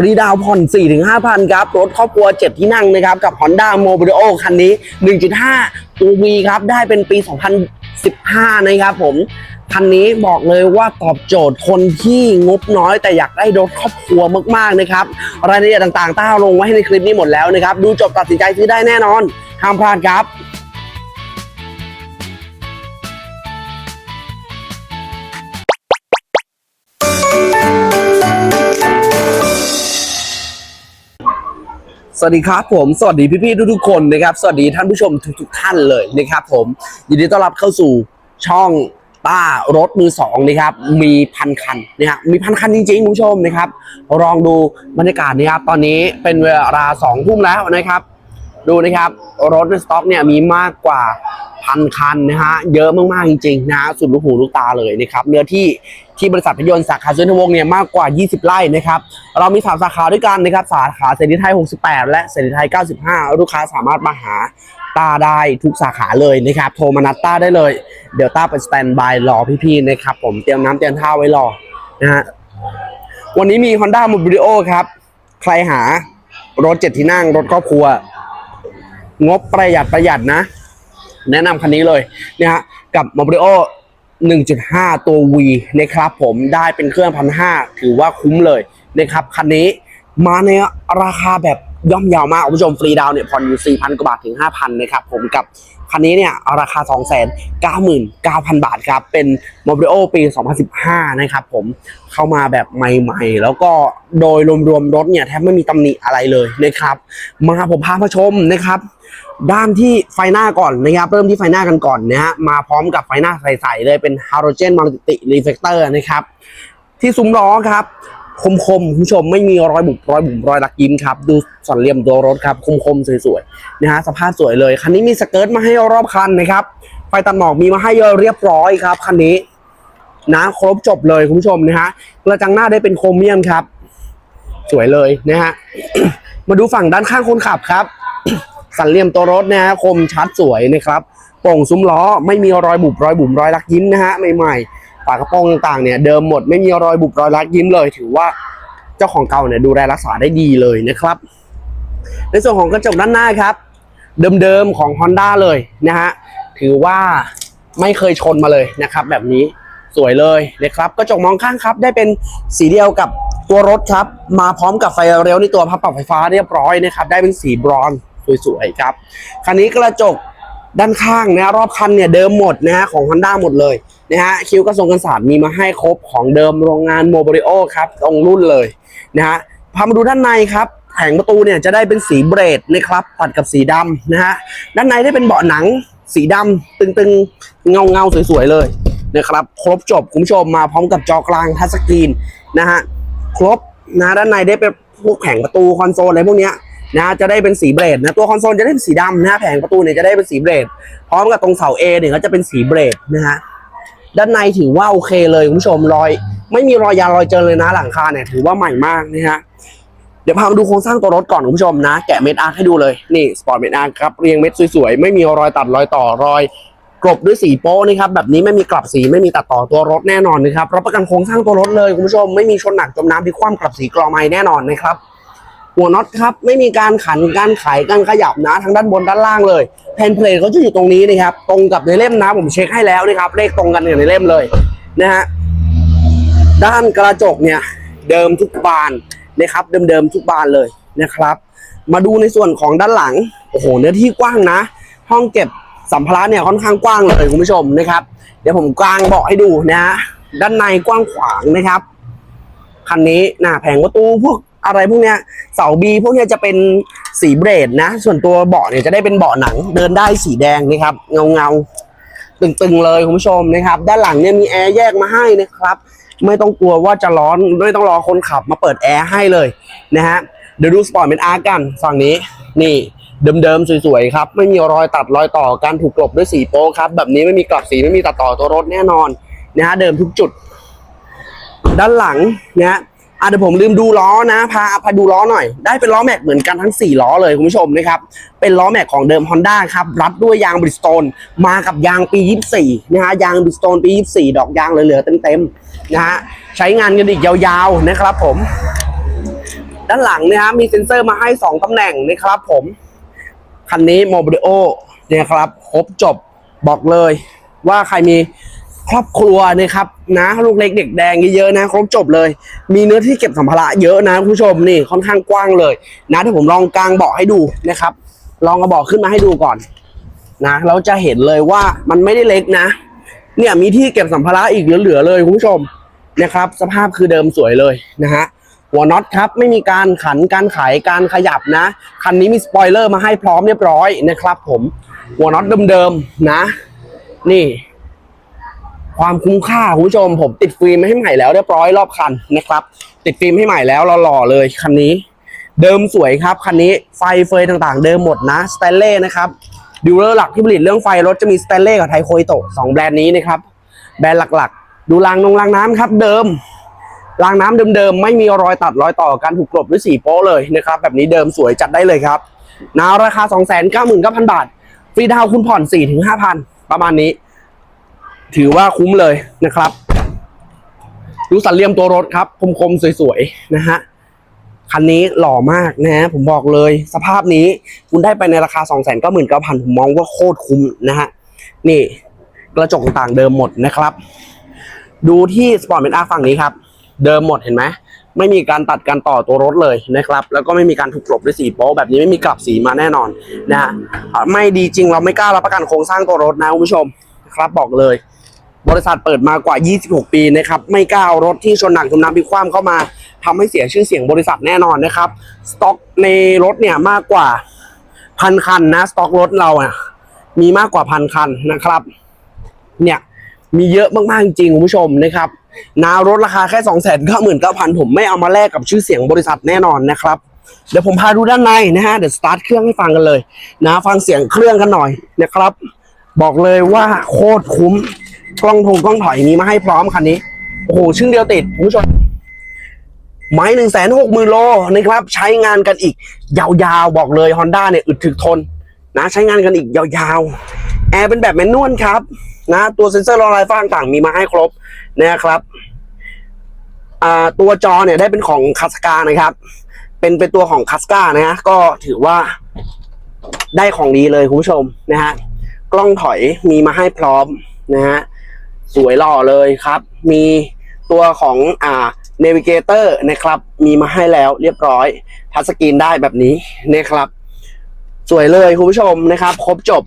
ฟรีดาวผ่อน 4-5,000ครับ รถครอบครัว 7 ที่นั่งนะครับ กับ Honda m o b i l o คันนี้ 1.5ตัว V ครับ ได้เป็นปี 2015 นะครับผม คันนี้บอกเลยว่าตอบโจทย์คนที่งบน้อย แต่อยากได้รถครอบครัวมากๆนะครับ รายละเอียดต่างๆต้าลงไว้ให้ในคลิปนี้หมดแล้วนะครับ ดูจบตัดสินใจซื้อได้แน่นอน ห้ามพลาดครับ สวัสดีครับผมสวัสดีพี่ๆทุกๆคนนะครับ สวัสดีท่านผู้ชมทุกๆท่านเลยนะครับผมยินดีต้อนรับเข้าสู่ช่องต้ารถมือสองนะครับ มีพันคันนะครับมีพันคันจริงๆคุณผู้ชมนะครับ ลองดูบรรยากาศนะครับตอนนี้เป็นเวลาสองทุ่มแล้วนะครับ ดูนะครับรถในสต็อกเนี่ยมีมากกว่าพันคันนะฮะเยอะมากๆจริงๆนะฮะสุดลูกหูลูกตาเลยนะครับเนื้อที่ ที่บริษัทพยนต์สาขาสุนทรวงศ์เนี่ยมากกว่า 20 ไร่นะครับเรามีสามสาขาด้วยกันนะครับสาขาเสรีไทย 68 และเสรีไทย 95 ลูกค้าสามารถมาหาตาได้ทุกสาขาเลยนะครับโทรมานัดต้าได้เลย เดี๋ยวต้าไปสแตนบายรอพี่ๆนะครับผมเตรียมน้ำเตรียมท่าไว้รอนะฮะวันนี้มี Honda m o b i l i o ครับ ใครหารถเจ็ดที่นั่งรถครอบครัว งบประหยัดประหยัดนะ แนะนำคันนี้เลยนะฮะกับ m o b i l i o 1.5 ตัว V นะครับผมได้เป็นเครื่องพันห้าถือว่าคุ้มเลยนะครับคันนี้มาในราคาแบบย่อมยาวมากคุณผู้ชมฟรีดาวน์เนี่ยผ่อนอยู่4,000 กว่าบาทถึง 5,000 นะครับผมกับ คันนี้เนี่ยราคา 299,000 บาทครับ เป็น m o b i l i o ปี 2015 นะครับผมเข้ามาแบบใหม่ๆ แล้วก็โดยรวมๆ รถเนี่ยแทบไม่มีตำหนิอะไรเลยนะครับ มาผมพามาชมนะครับด้านที่ไฟหน้าก่อนนะครับเริ่มที่ไฟหน้ากันก่อนนะฮะมาพร้อมกับไฟหน้าใสๆเลยเป็นฮาโลเจนมัลติรีเฟกเตอร์นะครับที่ซุ้มล้อครับ คมๆคุณผู้ชมไม่มีรอยบุบรอยบุบรอยลักยิ้มครับ ดูสันเหลี่ยมตัวรถครับ คมๆสวยๆนะฮะสภาพสวยเลยคันนี้มีสเกิร์ตมาให้รอบคันนะครับไฟตัดหมอกมีมาให้เรียบร้อยครับคันนี้ นะครบจบเลยคุณผู้ชมนะฮะกระจังหน้าได้เป็นโครเมียมครับ สวยเลยนะฮะมาดูฝั่งด้านข้างคนขับครับ สันเหลี่ยมตัวรถนะฮะคมชัดสวยนะครับโป่งซุ้มล้อไม่มีรอยบุบรอยบุ๋มรอยลักยิ้มนะฮะใหม่ๆ ฝากระโปรงต่างๆเนี่ยเดิมหมดไม่มีรอยบุบรอยลักยิ้มเลย ถือว่าเจ้าของเก่าเนี่ยดูแลรักษาได้ดีเลยนะครับ ในส่วนของกระจกด้านหน้าครับ เดิมๆของ Honda เลยนะฮะถือว่าไม่เคยชนมาเลยนะครับ แบบนี้สวยเลยนะครับกระจกมองข้างครับ ได้เป็นสีเดียวกับตัวรถครับ มาพร้อมกับไฟเร็วในตัวพับปรับไฟฟ้าเรียบร้อยนะครับ ได้เป็นสีบรอนซ์สวยๆครับคันนี้กระจก ด้านข้างนะรอบคันเนี่ยเดิมหมดนะฮะของ Honda หมดเลยนะฮะคิ้วกระทรงกันศาสตร์มีมาให้ครบของเดิมโรงงานโมบริโอครับตรงรุ่นเลยนะฮะพามาดูด้านในครับแผงประตูเนี่ยจะได้เป็นสีเบรดนะครับตัดกับสีดำนะฮะด้านในได้เป็นเบาะหนังสีดำตึงๆ เงาเงาสวยๆเลยนะครับ ครบจบคุณผู้ชมมาพร้อมกับจอกลางทัชสกรีนนะฮะครบนะด้านในได้เป็นพวกแผงประตูคอนโซลอะไรพวกเนี้ย นะจะได้เป็นสีเบรดนะตัวคอนโซลจะได้เป็นสีดำนะแผงประตูเนี่ยจะได้เป็นสีเบรดพร้อมกับตรงเสา A เนี่ยก็จะเป็นสีเบรดนะฮะด้านในถือว่าโอเคเลยคุณผู้ชมรอย ไม่มีรอยยางรอยเจอเลยนะหลังคาเนี่ยถือว่าใหม่มากนะฮะเดี๋ยวพามาดูโครงสร้างตัวรถก่อนคุณผู้ชมนะ แกะเม็ดอาร์ให้ดูเลยนี่สปอร์ตเม็ดอาร์ครับเรียงเม็ดสวยๆไม่มีรอยตัดรอยต่อรอยกลบด้วยสีโป้นะครับแบบนี้ไม่มีกลับสีไม่มีตัดต่อตัวรถแน่นอนนะครับรับประกันโครงสร้างตัวรถเลยคุณผู้ชมไม่มีชนหนักจมน้ำที่คว่ำกลับสีกรอไม้แน่นอนนะครับ หัวน็อตครับไม่มีการขันการไขการขยับนะทั้งด้านบนด้านล่างเลยแผ่นเพลทเขาจะอยู่ตรงนี้นะครับ ตรงกับในเล่มนะผมเช็คให้แล้วนะครับ เลขตรงกันกับในเล่มเลยนะฮะด้านกระจกเนี่ยเดิมทุกบานนะครับ เดิมๆทุกบานเลยนะครับ มาดูในส่วนของด้านหลังโอ้โหเนื้อที่กว้างนะ ห้องเก็บสัมภาระเนี่ยค่อนข้างกว้างเลยคุณผู้ชมนะครับ เดี๋ยวผมกางเบาะให้ดูนะฮะด้านในกว้างขวางนะครับคันนี้หน้าแผงประตูพวก อะไรพวกเนี้ยเสาบีพวกเนี้ยจะเป็นสีเบรดนะ ส่วนตัวเบาะเนี่ยจะได้เป็นเบาะหนังเดินได้สีแดงนะครับ เงาเงาตึงๆเลยคุณผู้ชมนะครับ ด้านหลังเนี่ยมีแอร์แยกมาให้นะครับ ไม่ต้องกลัวว่าจะร้อนไม่ต้องรอคนขับมาเปิดแอร์ให้เลยนะฮะเดี๋ยวดูสปอร์ตเป็นอาร์กันฝั่งนี้นี่เดิมๆสวยๆครับ ไม่มีรอยตัดรอยต่อการถูกกลบด้วยสีโป๊ครับ แบบนี้ไม่มีกลับสีไม่มีตัดต่อตัวรถแน่นอนนะฮะเดิมทุกจุด ด้านหลังเนี่ย อะเดี๋ยวผมลืมดูล้อนะพาพาดูล้อหน่อย ได้เป็นล้อแม็กเหมือนกันทั้ง 4 ล้อเลยคุณผู้ชมนะครับเป็นล้อแม็กของเดิม Honda ครับรับด้วยยางบริสโตนมากับยางปี 24 นะฮะยางบริสโตนปี 24 ดอกยางเหลือๆเต็มๆนะฮะใช้งานกันอีกยาวๆนะครับผม ด้านหลังนะฮะมีเซ็นเซอร์มาให้ 2ตำแหน่งนะครับผม คันนี้โมบิโอเนี่ยครับครบจบบอกเลยว่าใครมี ครอบครัวนะครับนะลูกเล็กเด็กแดงเยอะๆนะครบจบเลย มีเนื้อที่เก็บสัมภาระเยอะนะคุณผู้ชมนี่ค่อนข้างกว้างเลยนะถ้าผมลองกางเบาะให้ดูนะครับ ลองกระบอกขึ้นมาให้ดูก่อนนะเราจะเห็นเลยว่ามันไม่ได้เล็กนะ เนี่ยมีที่เก็บสัมภาระอีกเหลือๆเลยคุณผู้ชมนะครับ สภาพคือเดิมสวยเลยนะฮะหัวน็อตครับไม่มีการขันการไขการขยับนะ คันนี้มีสปอยเลอร์มาให้พร้อมเรียบร้อยนะครับ ผมหัวน็อตเดิมๆนะ นี่ ความคุ้มค่าคุณผู้ชมผมติดฟิล์มให้ใหม่แล้วเรียบร้อยรอบคันนะครับ ติดฟิล์มให้ใหม่แล้วหล่อๆเลยคันนี้ เดิมสวยครับคันนี้ไฟเฟยต่างๆ เดิมหมดนะสแตนเล่นะครับดีลเลอร์หลักที่ผลิตเรื่องไฟรถจะมีสแตนเล่กับไทโคอิโตะสองแบรนด์นี้นะครับแบรนด์หลักๆ ดูรางนงรางน้ำครับ เดิมรางน้ำเดิมๆไม่มีรอยตัดรอยต่อการถูกกลบด้วยสีโป๊เลยนะครับแบบนี้เดิมสวยจัดได้เลยครับนาวราคา 2 9 9 0 0 0 บาท ฟรีดาวคุณผ่อน 4-5,000 ประมาณนี้ ถือว่าคุ้มเลยนะครับดูสันเหลี่ยมตัวรถครับ คมๆ สวยๆ นะฮะ คันนี้หล่อมากนะฮะผมบอกเลย สภาพนี้คุณได้ไปในราคา 2 9 9 0 0 0 ผมมองว่าโคตรคุ้มนะฮะ นี่กระจกต่างเดิมหมดนะครับ ดูที่สปอร์ตเมนอาฝั่งนี้ครับ เดิมหมดเห็นไหม ไม่มีการตัดการต่อตัวรถเลยนะครับ แล้วก็ไม่มีการถูกกลบด้วยสีโป๊แบบนี้ไม่มีกลับสีมาแน่นอนนะฮะไม่ดีจริงเราไม่กล้ารับประกันโครงสร้างตัวรถนะคุณผู้ชมครับบอกเลย บริษัทเปิดมากว่า 26 ปีนะครับไม่กล้ารถที่ชนหนักชนน้ำพลิกคว่ำเข้ามาทำให้เสียชื่อเสียงบริษัทแน่นอนนะครับสต็อกในรถเนี่ยมากกว่าพันคันนะสต็อกรถเราอะมีมากกว่าพันคันนะครับ เนี่ยมีเยอะมากๆจริงคุณผู้ชมนะครับนารถราคาแค่2 9 9 9 0 0 0ผมไม่เอามาแลกกับชื่อเสียงบริษัทแน่นอนนะครับ เดี๋ยวผมพาดูด้านในนะฮะเดี๋ยวสตาร์ทเครื่องให้ฟังกันเลย นะฟังเสียงเครื่องกันหน่อยนะครับ บอกเลยว่าโคตรคุ้ม กล้องทงกล้องถอยมีมาให้พร้อมคันนี้ โอ้โหชึ่งเดียวติดคุณผู้ชมไม้หนึ่งแสนหกหมื่นโลนะครับ ใช้งานกันอีก ยาวๆ บอกเลย Honda เนี่ยอึดถึกทน นะ ใช้งานกันอีกยาวๆ แอร์เป็นแบบแมนนวลครับ นะ ตัวเซ็นเซอร์รอไลฟ้าต่างมีมาให้ครบนะครับอ่าตัวจอเนี่ยได้เป็นของคัสกานะครับ เป็นเป็นตัวของคัสกานะฮะก็ถือว่าได้ของดีเลยคุณผู้ชมนะฮะกล้องถอยมีมาให้พร้อมนะฮะ สวยหล่อเลยครับ มีตัวของอ่าเนวิเกเตอร์นะครับ มีมาให้แล้วเรียบร้อย ทัชสกรีนได้แบบนี้นะครับ สวยเลยคุณผู้ชมนะครับ ครบจบ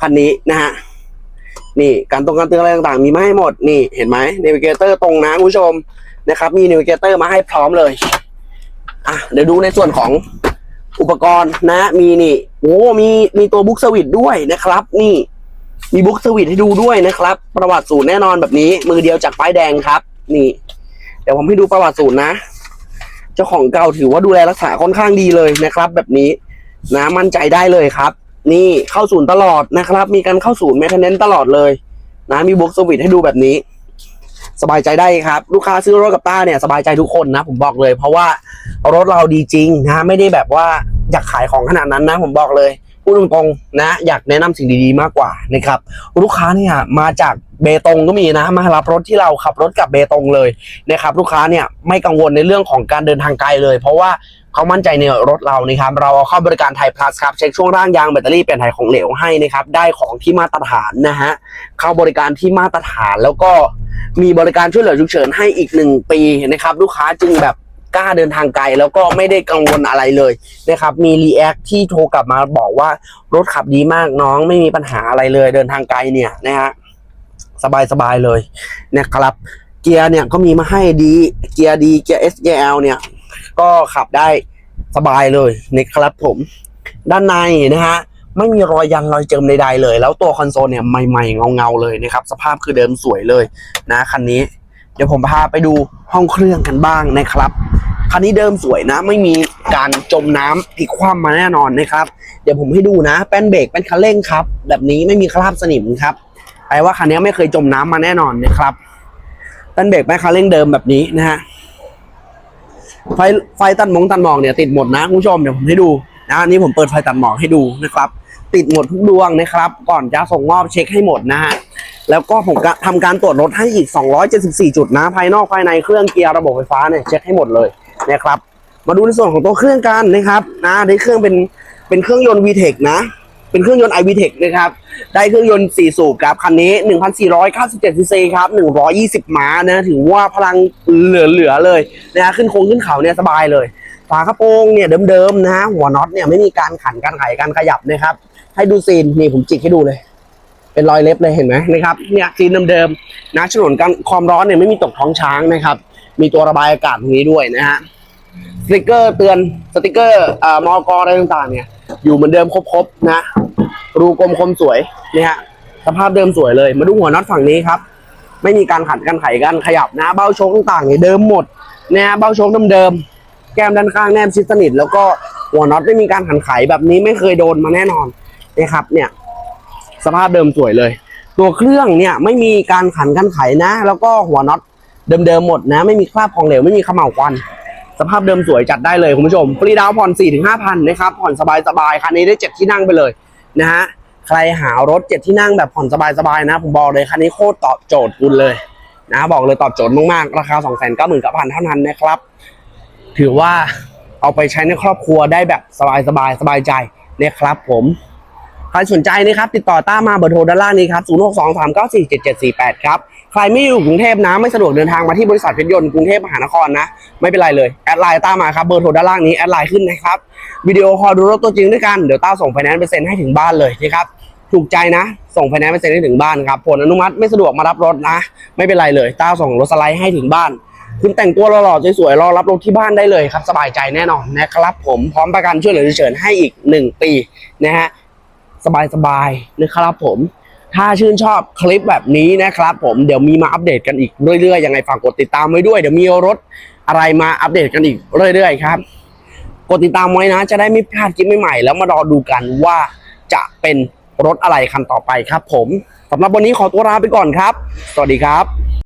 คันนี้นะฮะนี่การตรงการเตือนอะไรต่างๆ มีมาให้หมดนี่เห็นไหมเนวิเกเตอร์ตรงนะคุณผู้ชมนะครับ มีเนวิเกเตอร์มาให้พร้อมเลยอะเดี๋ยวดูในส่วนของอุปกรณ์นะ มีนี่โอ้มีมีตัวบุ๊กสวิตด้วยนะครับ นี่ มีบุ๊กสวิตให้ดูด้วยนะครับ ประวัติศูนย์แน่นอนแบบนี้ มือเดียวจากป้ายแดงครับ นี่ เดี๋ยวผมให้ดูประวัติศูนย์นะ เจ้าของเก่าถือว่าดูแลรักษาค่อนข้างดีเลยนะครับ แบบนี้นะมั่นใจได้เลยครับ นี่เข้าศูนย์ตลอดนะครับ มีการเข้าศูนย์แมทเทนเนนตลอดเลย นะมีบุ๊กสวิตให้ดูแบบนี้ สบายใจได้ครับ ลูกค้าซื้อรถกับต้าเนี่ยสบายใจทุกคนนะ ผมบอกเลย เพราะว่ารถเราดีจริงนะ ไม่ได้แบบว่าอยากขายของขนาดนั้นนะ ผมบอกเลย พูดตรงๆนะ อยากแนะนำสิ่งดีๆมากกว่านะครับ ลูกค้าเนี่ยมาจากเบตงก็มีนะ มารับรถที่เราขับรถกลับเบตงเลยนะครับลูกค้าเนี่ยไม่กังวลในเรื่องของการเดินทางไกลเลย เพราะว่าเขามั่นใจในรถเรานะครับเราเข้าบริการไทยพลัสครับเช็คช่วงร่างยางแบตเตอรี่เปลี่ยนถ่ายของเหลวให้นะครับได้ของที่มาตรฐานนะฮะเข้าบริการที่มาตรฐานแล้วก็มีบริการช่วยเหลือฉุกเฉินให้อีกหนึ่งปีนะครับลูกค้าจึงแบบ กล้าเดินทางไกลแล้วก็ไม่ได้กังวลอะไรเลยนะครับมีรีแอคที่โทรกลับมาบอกว่ารถขับดีมากน้องไม่มีปัญหาอะไรเลย เดินทางไกลเนี่ยนะฮะสบายสบายเลยนะครับเกียร์เนี่ยก็มีมาให้ดีเกียร์ดีเกียร์ SJL เนี่ยก็ขับได้สบายเลยนะครับผม ด้านในนะฮะไม่มีรอยยันรอยเจิมใดๆเลย แล้วตัวคอนโซลเนี่ยใหม่ๆเงาๆเลยนะครับ สภาพคือเดิมสวยเลยนะคันนี้ เดี๋ยวผมพาไปดูห้องเครื่องกันบ้างนะครับ คันนี้เดิมสวยนะ ไม่มีการจมน้ำพลิกคว่ำมาแน่นอนนะครับ เดี๋ยวผมให้ดูนะแป้นเบรกแป้นคันเร่งครับ แบบนี้ไม่มีคราบสนิมครับแปลว่าคันนี้ไม่เคยจมน้ำมาแน่นอนนะครับแป้นเบรกแป้นคันเร่งเดิมแบบนี้นะฮะไฟไฟตัดมองตัดหมอกเนี่ยติดหมดนะคุณผู้ชมเดี๋ยวผมให้ดูนะอันนี้ผมเปิดไฟตัดหมอกให้ดูนะครับ ติดหมดทุกดวงนะครับ ก่อนจะส่งมอบเช็คให้หมดนะฮะแล้วก็ผมก็ทำการตรวจรถให้อีก 274 จุดนะ ภายนอกภายในเครื่องเกียร์ระบบไฟฟ้าเนี่ยเช็คให้หมดเลยนะครับ มาดูในส่วนของตัวเครื่องกันนะครับนะในเครื่องเป็นเป็นเครื่องยนต์ VTEC นะ เป็นเครื่องยนต์ iVTEC นะครับ ได้เครื่องยนต์ 4 สูบครับคันนี้ 1,497ซีซีครับ 120 ม้านะถือว่าพลังเหลือๆเลยนะฮะขึ้นโค้งขึ้นเขาเนี่ยสบายเลย ฝากระโปรงเนี่ยเดิมๆนะฮะหัวน็อตเนี่ยไม่มีการขันการไขการขยับนะครับ ให้ดูซีนนี่ผมจิกให้ดูเลย เป็นรอยเล็บเลยเห็นไหมนะครับเนี่ยซีนเดิมๆนะฉนวนกันความร้อนเนี่ยไม่มีตกท้องช้างนะครับ มีตัวระบายอากาศตรงนี้ด้วยนะฮะสติกเกอร์เตือนสติกเกอร์อ่ามอกอะไรต่างๆ เนี่ย อยู่เหมือนเดิมครบๆนะ รูกลมคมสวยเนี่ยฮะสภาพเดิมสวยเลย มาดูหัวน็อตฝั่งนี้ครับ ไม่มีการขัดกันไขกันขยับนะ เบ้าโชคต่างๆเนี่ยเดิมหมดนะฮะเบ้าโชคเดิมๆแก้มด้านข้างแนบชิดสนิท แล้วก็หัวน็อตไม่มีการขันไขแบบนี้ไม่เคยโดนมาแน่นอน นะครับเนี่ย สภาพเดิมสวยเลย ตัวเครื่องเนี่ยไม่มีการขันกันไขนะ แล้วก็หัวน็อตเดิมๆหมดนะ ไม่มีคราบของเหลวไม่มีเขม่าวควันสภาพเดิมสวยจัดได้เลยคุณผู้ชมฟรีดาวน์ผ่อน4ถึง5,000นะครับผ่อนสบายๆคันนี้ได้ 7 ที่นั่งไปเลยนะฮะใครหารถ 7 ที่นั่งแบบผ่อนสบายๆนะ ผมบอกเลยคันนี้โคตรตอบโจทย์คุณเลยนะบอกเลยตอบโจทย์มากๆราคา 299,000เท่านั้นนะครับ ถือว่าเอาไปใช้ในครอบครัวได้แบบสบายๆสบายใจนะครับผม ใครสนใจนะครับติดต่อต้ามาเบอร์โทรด้านล่างนี้ครับ 0623947748 ครับ ใครไม่อยู่กรุงเทพนะไม่สะดวกเดินทางมาที่บริษัทเพชรยนต์กรุงเทพมหานครนะ ไม่เป็นไรเลย แอดไลน์ต้ามาครับเบอร์โทรด้านล่างนี้แอดไลน์ขึ้นนะครับวิดีโอคอลดูรถตัวจริงด้วยกันเดี๋ยวต้าส่งไฟแนนซ์ไปอร์เซ็นต์ให้ถึงบ้านเลยนะครับถูกใจนะ ส่งไฟแนนซ์ไปอร์เซ็นต์ให้ถึงบ้านครับผลอนุมัติไม่สะดวกมารับรถนะ ไม่เป็นไรเลยต้าส่งรถสไลด์ให้ถึงบ้านคุณแต่งตัวหล่อๆสวยๆรอรับรถที่บ้านได้เลยครับ สบายใจแน่นอนนะครับผมพร้อมประกันช่วยเหลือฉุกเฉินให้อีก 1 ปีนะฮะ สบายๆนะครับผม ถ้าชื่นชอบคลิปแบบนี้นะครับผมเดี๋ยวมีมาอัปเดตกันอีกเรื่อยๆยังไงฝากกดติดตามไว้ด้วยเดี๋ยวมีรถอะไรมาอัปเดตกันอีกเรื่อยๆครับกดติดตามไว้นะ จะได้ไม่พลาดคลิปใหม่ๆแล้วมารอดูกันว่าจะเป็นรถอะไรคันต่อไปครับผมสำหรับวันนี้ขอตัวลาไปก่อนครับ สวัสดีครับ